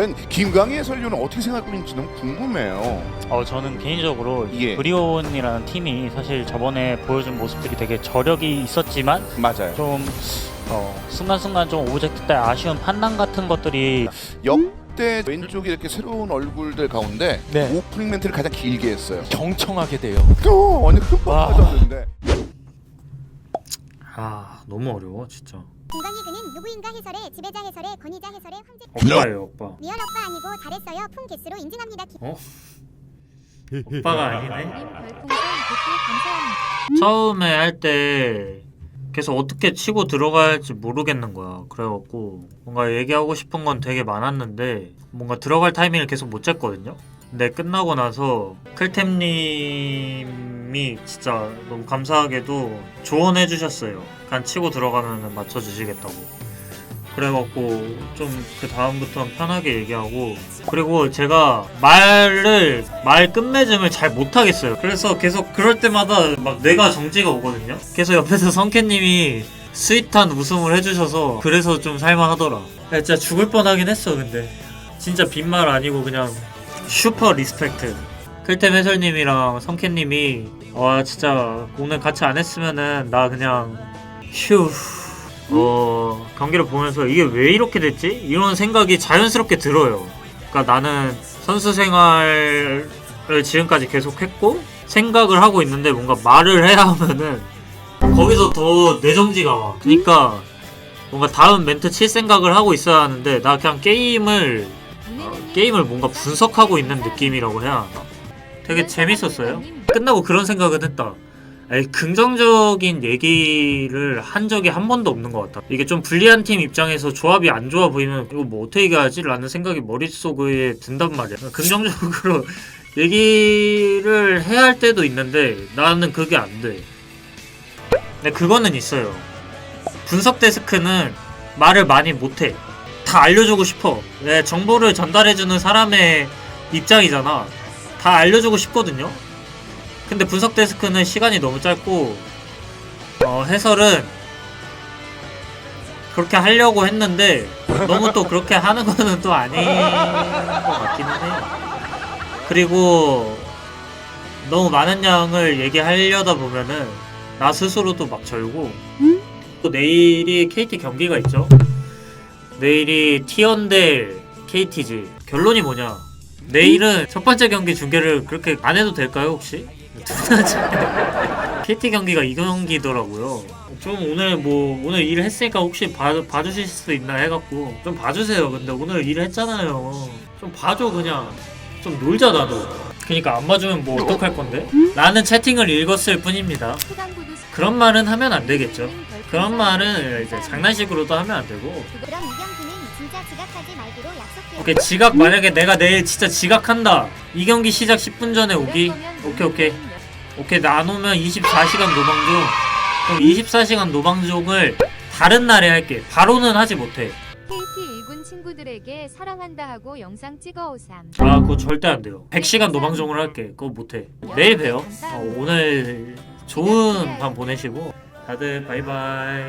과연 김광희 해설위원은 어떻게 생각하고 있는지 너무 궁금해요. 어 저는 개인적으로 예. 브리온이라는 팀이 사실 저번에 보여준 모습들이 되게 저력이 있었지만 맞아요. 좀 어, 순간순간 좀 오브젝트 때 아쉬운 판단 같은 것들이 역대 왼쪽에 이렇게 새로운 얼굴들 가운데 네. 오프닝 멘트를 가장 길게 했어요. 경청하게 돼요. 또 완전 흠뻑 와. 빠졌는데. 아 너무 어려워 진짜 김광희 그는 누구인가 해설의 지배자 해설의 권위자 해설의 황제 오빠예요 오빠? 리얼 오빠 아니고 잘했어요. 품 개수로 인증합니다. 기- 오빠가 아니네? 별풍선 100개 감사합니다. 처음에 할 때 계속 어떻게 치고 들어갈지 모르겠는 거야. 그래갖고 뭔가 얘기하고 싶은 건 되게 많았는데 뭔가 들어갈 타이밍을 계속 못 쟀거든요. 근데 끝나고 나서 클템님 이 진짜 너무 감사하게도 조언해 주셨어요. 그냥 치고 들어가면 맞춰 주시겠다고. 그래갖고 좀 그 다음부터는 편하게 얘기하고 그리고 제가 말을 말 끝맺음을 잘 못하겠어요. 그래서 계속 그럴 때마다 막 뇌가 정지가 오거든요. 그래서 옆에서 성캐님이 스윗한 웃음을 해주셔서 그래서 좀 살만하더라. 야, 진짜 죽을 뻔하긴 했어 근데 진짜 빈말 아니고 그냥 슈퍼 리스펙트. 클템 해설님이랑 성캐님이 와 진짜 오늘 같이 안 했으면은 나 그냥 휴 어, 경기를 보면서 이게 왜 이렇게 됐지? 이런 생각이 자연스럽게 들어요. 그러니까 나는 선수 생활을 지금까지 계속 했고 생각을 하고 있는데 뭔가 말을 해야 하면은 거기서 더 내정지가 와. 그러니까 뭔가 다음 멘트 칠 생각을 하고 있어야 하는데 나 그냥 게임을 어, 게임을 뭔가 분석하고 있는 느낌이라고 해야 하나? 되게 재밌었어요. 끝나고 그런 생각은 했다. 아니, 긍정적인 얘기를 한 적이 한 번도 없는 것 같다. 이게 좀 불리한 팀 입장에서 조합이 안 좋아 보이면 이거 뭐 어떻게 해야지? 라는 생각이 머릿속에 든단 말이야. 긍정적으로 얘기를 해야 할 때도 있는데 나는 그게 안 돼. 근데 그거는 있어요. 분석 데스크는 말을 많이 못해. 다 알려주고 싶어. 내 정보를 전달해주는 사람의 입장이잖아. 다 알려주고 싶거든요. 근데 분석 데스크는 시간이 너무 짧고 어, 해설은 그렇게 하려고 했는데 너무 또 그렇게 하는 거는 또 아닌 것 같기는 해요. 그리고 너무 많은 양을 얘기하려다 보면은 나 스스로도 막 절고 또 내일이 KT 경기가 있죠. 내일이 T1 대 KT지. 결론이 뭐냐? 내일은 첫 번째 경기 중계를 그렇게 안 해도 될까요 혹시? KT 경기가 이 경기더라고요. 좀 오늘 뭐 오늘 일을 했으니까 혹시 봐, 봐주실 수 있나 해갖고 좀 봐주세요. 근데 오늘 일을 했잖아요. 좀 봐줘 그냥. 좀 놀자 나도. 그니까 안 봐주면 뭐 어떡할 건데? 나는 채팅을 읽었을 뿐입니다. 그런 말은 하면 안 되겠죠. 그런 말은 이제 장난식으로도 하면 안 되고 진짜 지각하지 말기로 약속해요 오케이 지각. 만약에 내가 내일 진짜 지각한다. 이 경기 시작 10분 전에 오기? 오케이 오케이. 오케이 나 안 오면 24시간 노방종 그럼 24시간 노방종을 다른 날에 할게. 바로는 하지 못해. KT 1군 친구들에게 사랑한다 하고 영상 찍어 오삼. 아 그거 절대 안 돼요. 100시간 노방종을 할게. 그거 못해. 내일 봬요. 어, 오늘 좋은 밤 보내시고. 다들 바이바이